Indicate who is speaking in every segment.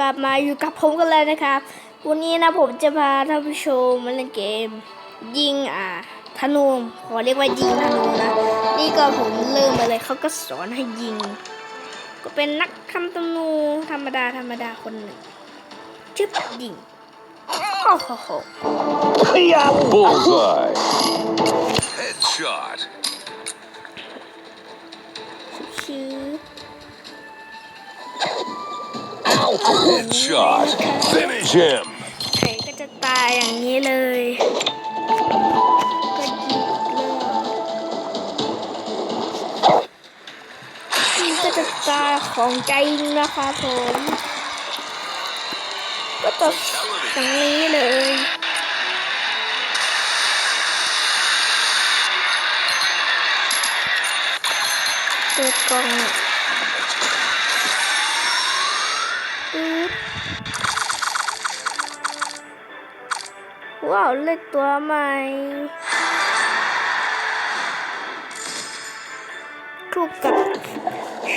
Speaker 1: กลับมาอยู่กับผมกันแล้วนะครับ วันนี้นะผมจะพาท่านผู้ชมมาเล่นเกม ยิงอ่าธนูขอเรียกว่ายิงธนูนะ นี่ก็ผมเริ่มมาเลยเขาก็สอนให้ยิง ก็เป็นนักทำธนูธรรมดาธรรมดาคนหนึ่งชึบยิงโอ้โห
Speaker 2: Bullseye. Headshot.
Speaker 1: ชื่ อ
Speaker 2: Headshot. Finish him.
Speaker 1: ใครก็จะตายอย่างนี้เลยก็ยิงเลยนี่ก็จะตายของใจนะคะผมก็ตกอย่างนี้เลยเปิดกล่อง ว้าวเล็กตัวใหม่ถูกกับ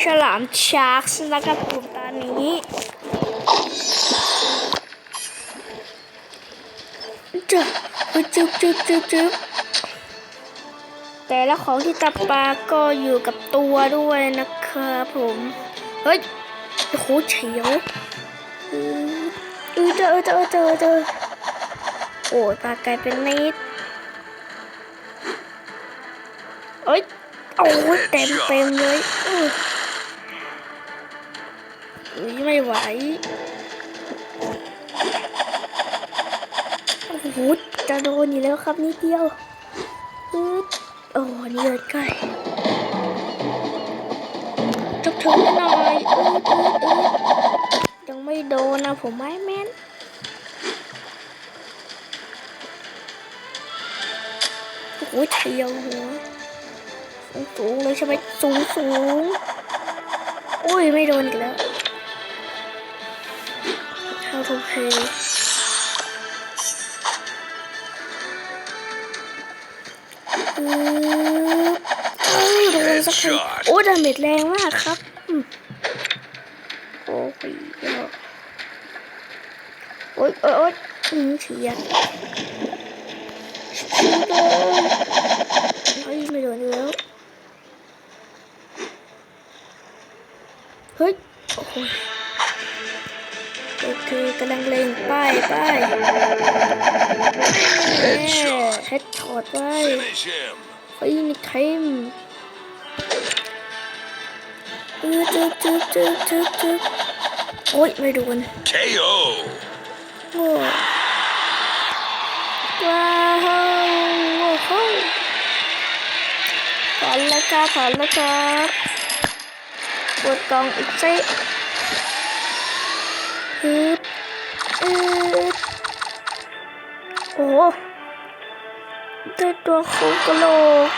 Speaker 1: ฉลามชาร์กนะครับผมตอนนี้จะจึ๊บจึ๊บจึ๊บจึ๊บแต่ละของที่จับปลาก็อยู่กับตัวด้วยนะครับผม เฮ้ยโอ้โหเฉียวอือเออเจอเจอเจอเจอ โอ้ยปลากลายเป็นนิดเอ้ยโอ้ยเต็มเต็มเลยอุ้ยไม่ไหวโอ้โหจะโดนอยู่แล้วครับนิดเดียวอึ๊ดโอ้นี่เลยใกล้จบถึงหน่อยยังไม่โดนนะผมไม่แม่น โอ้โหเทียวหัวสูงสูงเลยใช่ไหมสูงสูงอุ้ยไม่โดนอีกแล้ว How to play อือเอ้ยโดนสักทีโอ้ดาเมจแรงมากครับอืมโอ้ยเดี๋ยวโอ้ยโอ้ยโอ้ยอืมเฉียดชิบเลยเฮ้ย ไม่โดนอีกแล้ว เฮ้ย โอ้โหโอเคกำลังเล็งป้ายป้ายเฮ้เฮดช็อตไว้
Speaker 2: Finish him.
Speaker 1: เฮ้ยนี่เทมเออจึ๊บจึ๊บจึ๊บจึ๊บจึ๊บโอ้ยไม่โดน
Speaker 2: KO.
Speaker 1: โอ้ว้าวโอ้โหถอนแล้ว ครับถอนแล้วครับกดกล่องอีกสิฮึบอืดโอ้โหได้ตัวโครงกะโหลก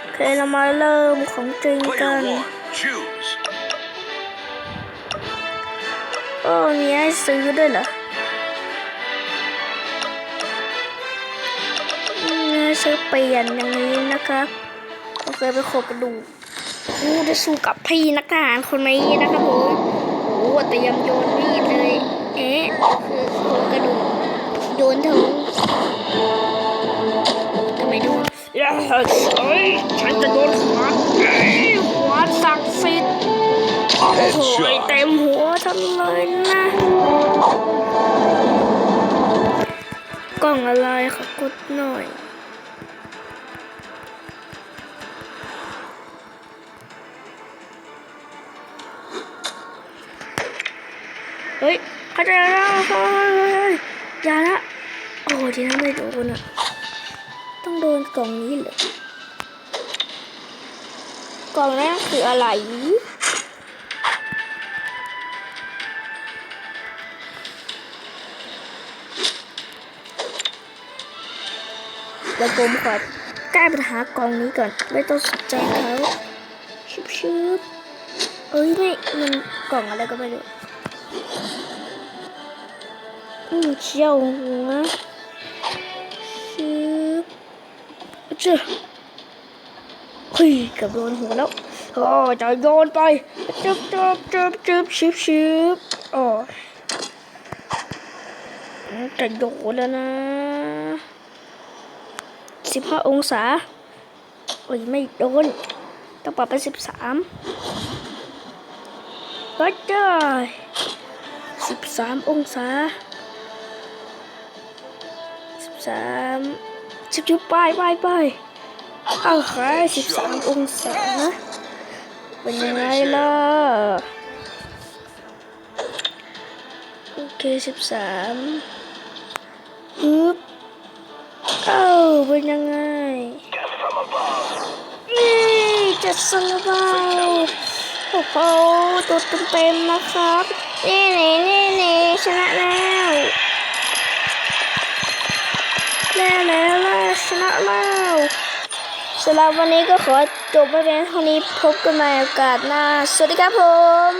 Speaker 1: โอเคเรามาเริ่มของจริงกัน
Speaker 2: Player one. Choose.
Speaker 1: โอ้มีให้ซื้อด้วยเหรอ ชื่อเปลี่ยนอย่างนี้นะครับโอเคไปโคกระดูกอู้ได้สู้กับพี่นักทหารคนนี้นะครับผมโอ้เตรียมโยนมีดเลยเอ๊ะคือโคกระดูกโยนถึงทำไมดนอย่าเฮ้ยฉันจะโดนหัวหัวศักดิ์สิทธิ์โอ้โหเต็มหัวฉันเลยนะกล่องอะไรขอกดหน่อย เฮ้ยเข้าจแล้วเฮ้ยเฮ้ยเฮ้ยอย่าละโอ้โหทีนั้นไม่โดนอะ ต้องโดนกล่องนี้เหรอกล่องนั้นคืออะไรแล้วผมขอแก้ปัญหากองนี้ก่อน ไม่ต้องสนใจเขาชุบชุบเอ้ยไม่มันกล่องอะไรก็ไม่รู้ เชี่ยวหัวชุบเจ้าเฮ้ยกับโดนหัวแล้วโอ้จะโยนไปจึบจึบจึบจึบชิบชิบโอ้จะโดนแล้วนะสิบห้าองศาโอ้ยไม่โดน ต้องปรับไปสิบสามก็ได้ สิบสามองศาสิบสามสิบจุดไปไปไปเอาค่ะสิบสามองศานะเป็นยังไงล่ะ โอเคสิบสามฮึบเอ้าเป็นยังไงนี่จะสลบเอาโอ้โหตัวเต็มๆนะครับ นี่นี่นี่นี่ชนะแล้วแน่แล้วล่ะชนะแล้วสำหรับวันนี้ก็ขอจบไปเป็นเท่านี้พบกันใหม่โอกาสหน้า สวัสดีครับผม